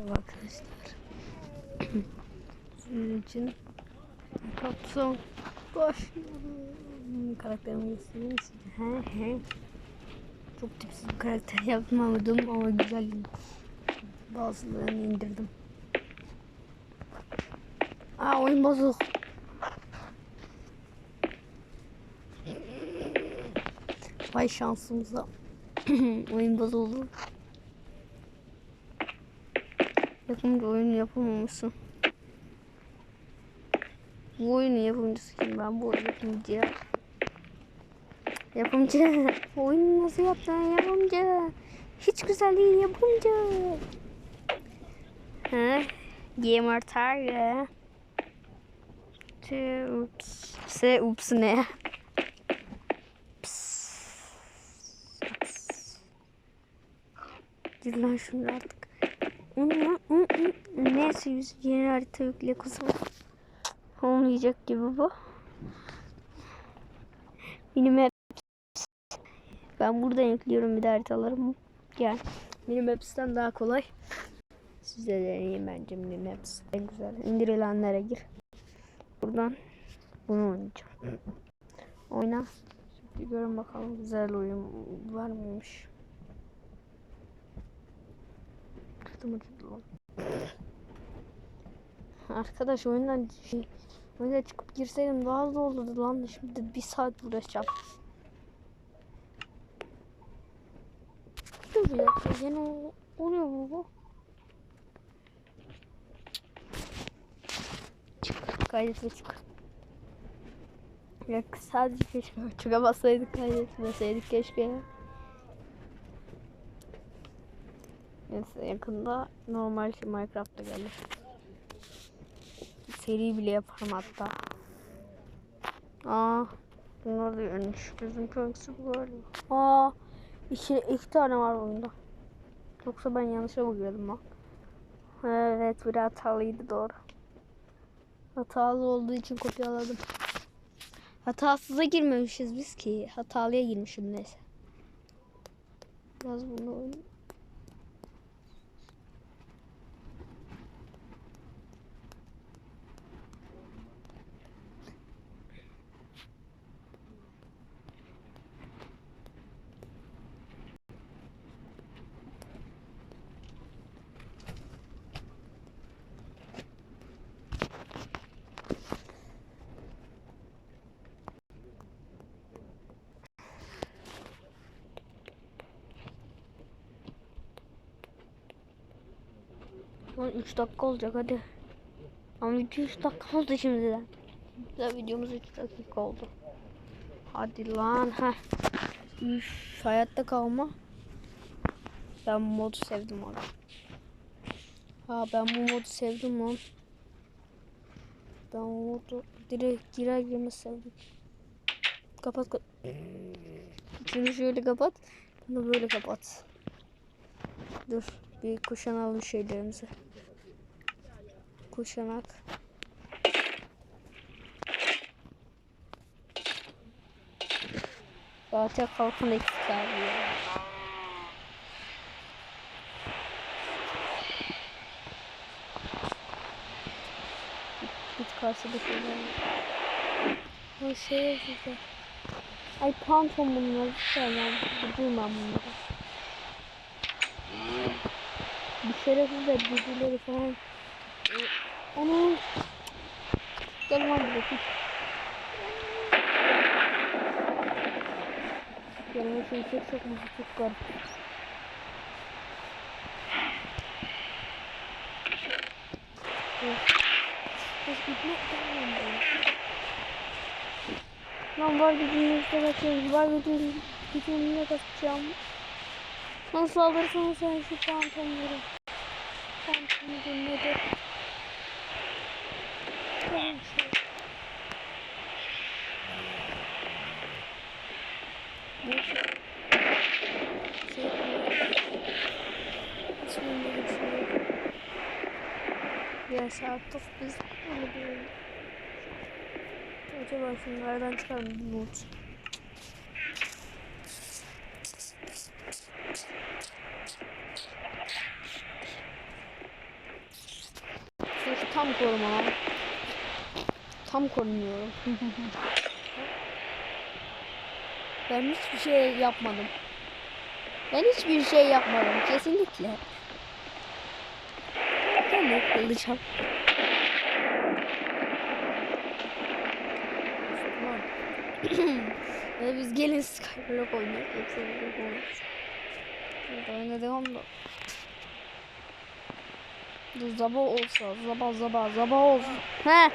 Merhaba arkadaşlar. Sizin için kapsam başlıyorum. Karakterimi göstereyim size. He he. Çok tipsiz bir karakter yapmadım ama güzel. Bazılarını indirdim. Aa oyun bozuk. Vay şansımıza. oyun bozuldu. Yapımcı oyunu yapamamışsın. Bu oyunu yapımcısı kim? Ben bu oyunu yapımcı. Yapımcı. Bu oyunu nasıl yaptın yapımcı? Hiç güzel değil yapımcı. Ha? Gamer tag. T ups. S ups ne? Gir lan şunu artık. Neyse yüz yeni harita yükle kuzum. Olmayacak gibi bu. Minimap. Ben buradan yüklüyorum bir de haritalarımı. Gel. Minimaps'ten daha kolay. Size deneyeyim bence Minimaps. En güzel. İndirilenlere gir. Buradan bunu oynayacağım. Oyna. Şimdi görün bakalım güzel oyun var mıymış. Kırdım acıdı lan. Arkadaş oyundan şey, oyuna çıkıp girseydim daha hızlı olurdu lan. Şimdi bir saat uğraşacağım. Dur ya. Yine o- oluyor mu bu? Çık. Kaydet ve çık. Ya sadece keşke çıka bassaydık kaydetmeseydik keşke ya. Neyse yakında normal Minecraft'ta gelir. Seri bile yaparım hatta. Aa, bunlar da ölmüş. Bizim köksü böyle. Aa, iki, iki tane var oyunda. Yoksa ben yanlışa bakıyordum ha. Evet, bir hatalıydı doğru. Hatalı olduğu için kopyaladım. Hatasıza girmemişiz biz ki. Hatalıya girmişim neyse. Biraz bunu oynayayım. Lan 3 dakika olacak hadi. Ama video 3 dakika oldu şimdiden. Güzel videomuz 3 dakika oldu. Hadi lan ha. Üf, hayatta kalma. Ben bu modu sevdim abi. Ha ben bu modu sevdim lan. Ben bu modu direkt girer girmez sevdim. Kapat kapat. Şunu şöyle kapat. Bunu böyle kapat. Dur. Bir kuşanalım şeylerimizi. Kuşanak. Zaten kalkan eksik abi ya. Git karşıda şeyler. Ay şey güzel. Ay pantolon bunlar güzel ben duymam bunları. Bir şerefsizler birbirleri falan. Onu Gel lan buraya. tut. Yanıma şey çok çok müzik çok garip. Biz gitmek gelmiyor. Lan var gücümüzde bakıyoruz. Var gücümüzde bakacağım. Nasıl alırsan sen şu pantolonları. İsmini de geçiyor. Yaşattık biz. Acaba şunlardan çıkar mı bir not? Tam koruma. Tam korunuyorum. ben hiçbir şey yapmadım. Ben hiçbir şey yapmadım kesinlikle. Ben ne kılacağım? ya biz gelin Skyblock oynayak yoksa bir oynadım da. Dur zaba olsa zaba zaba zaba olsun. He